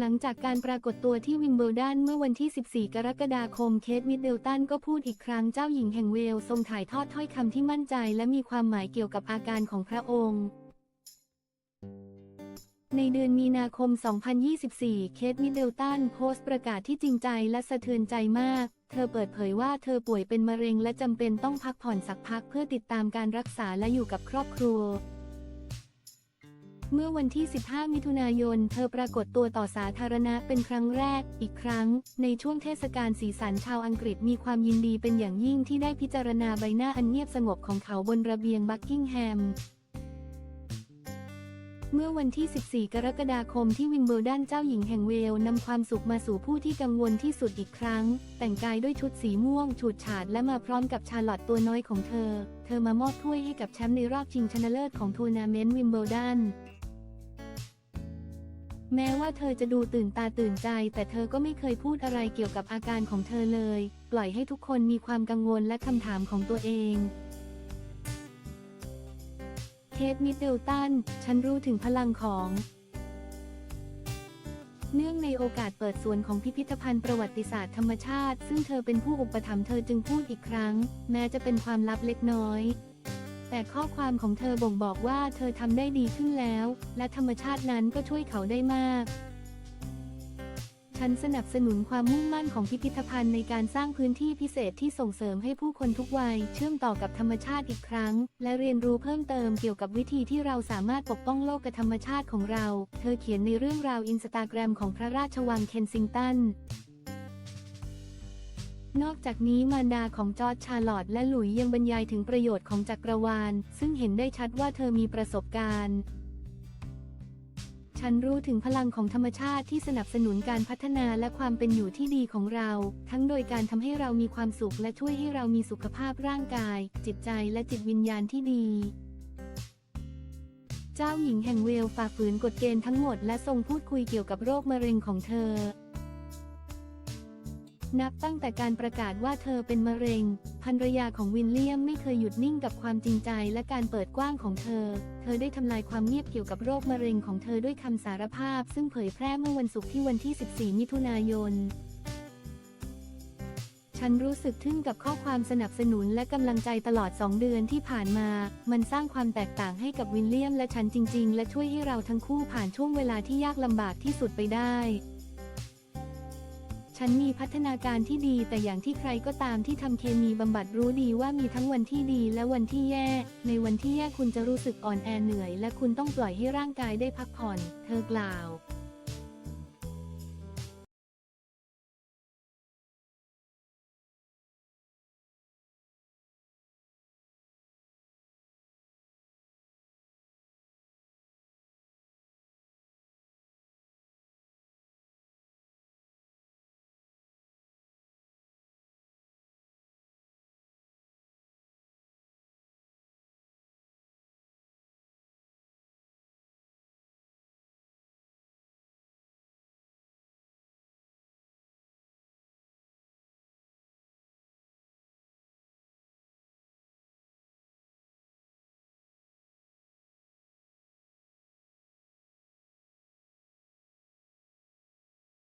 หลังจากการปรากฏตัวที่วิมเบิลดันเมื่อวันที่ 14 กรกฎาคม เคทมิดเดลตันก็พูดอีกครั้งเจ้าหญิงแห่งเวลส์ทรงถ่ายทอดถ้อยคำที่มั่นใจและมีความหมายเกี่ยวกับอาการของพระองค์ ในเดือนมีนาคม 2024 เคทมิดเดลตันโพสต์ประกาศที่จริงใจและสะเทือนใจมาก เธอเปิดเผยว่าเธอป่วยเป็นมะเร็งและจำเป็นต้องพักผ่อนสักพักเพื่อติดตามการรักษาและอยู่กับครอบครัว เมื่อวันที่ 15 มิถุนายน เธอปรากฏตัวต่อสาธารณะเป็นครั้งแรก อีกครั้ง ในช่วงเทศกาลสีสันชาวอังกฤษมีความยินดีเป็นอย่างยิ่งที่ได้พิจารณาใบหน้าอันเงียบสงบของเขาบนระเบียงบักกิงแฮมเมื่อวันที่ 14 กรกฎาคมที่วิมเบิลดันเจ้าหญิงแห่งเวลนำความสุขมาสู่ผู้ที่กังวลที่สุดอีกครั้ง แต่งกายด้วยชุดสีม่วง ฉูดฉาดและมาพร้อมกับชาลอตตัวน้อยของเธอ เธอมามอบถ้วยให้กับแชมป์ในรอบชิงชนะเลิศของทัวร์นาเมนต์วิมเบิลดัน แม้ว่าเธอจะดูตื่นตาตื่นใจ แต่เธอก็ไม่เคยพูดอะไรเกี่ยวกับอาการของเธอเลย ปล่อยให้ทุกคนมีความกังวลและคำถามของตัวเองเคทมิดเดิลตัน ฉันรู้ถึงพลังของ เนื่องในโอกาสเปิดสวนของพิพิธภัณฑ์ประวัติศาสตร์ธรรมชาติ ซึ่งเธอเป็นผู้อุปถัมภ์เธอจึงพูดอีกครั้ง แม้จะเป็นความลับเล็กน้อย แต่ข้อความของเธอบ่งบอกว่าเธอทำได้ดีขึ้นแล้ว และธรรมชาตินั้นก็ช่วยเขาได้มาก ฉันสนับสนุนความมุ่งมั่นของพิพิธภัณฑ์ในการสร้างพื้นที่พิเศษที่ส่งเสริมให้ผู้คนทุกวัย เชื่อมต่อกับธรรมชาติอีกครั้ง และเรียนรู้เพิ่มเติมเกี่ยวกับวิธีที่เราสามารถปกป้องโลกกธรรมชาติของเรา เธอเขียนในเรื่องราวอินสตาแกรมของพระราชวังเคนซิงตัน นอกจากนี้มารดาของจอร์จชาร์ลอตและหลุยยังบรรยายถึงประโยชน์ของจักรวาล ซึ่งเห็นได้ชัดว่าเธอมีประสบการณ์ ฉันรู้ถึงพลังของธรรมชาติที่สนับสนุนการพัฒนาและความเป็นอยู่ที่ดีของเรา ทั้งโดยการทำให้เรามีความสุขและช่วยให้เรามีสุขภาพร่างกาย จิตใจและจิตวิญญาณที่ดีเจ้าหญิงแห่งเวลฝ่าฝืนกฎเกณฑ์ทั้งหมดและทรงพูดคุยเกี่ยวกับโรคมะเร็งของเธอ นับตั้งแต่การประกาศว่าเธอเป็นมะเร็ง ภรรยาของวินเลียมไม่เคยหยุดนิ่งกับความจริงใจและการเปิดกว้างของเธอ เธอได้ทำลายความเงียบเกี่ยวกับโรคมะเร็งของเธอด้วยคำสารภาพ ซึ่งเผยแพร่เมื่อวันศุกร์ที่วันที่ 14 มิถุนายน ฉันรู้สึกทึ่งกับข้อความสนับสนุนและกำลังใจตลอด 2 เดือนที่ผ่านมา มันสร้างความแตกต่างให้กับวินเลียมและฉันจริง ๆ และช่วยให้เราทั้งคู่ผ่านช่วงเวลาที่ยากลำบากที่สุดไปได้ ฉันมีพัฒนาการที่ดีแต่อย่างที่ใครก็ตามที่ทำเคมีบำบัดรู้ดีว่ามีทั้งวันที่ดีและวันที่แย่ ในวันที่แย่คุณจะรู้สึกอ่อนแอเหนื่อย และคุณต้องปล่อยให้ร่างกายได้พักผ่อน เธอกล่าว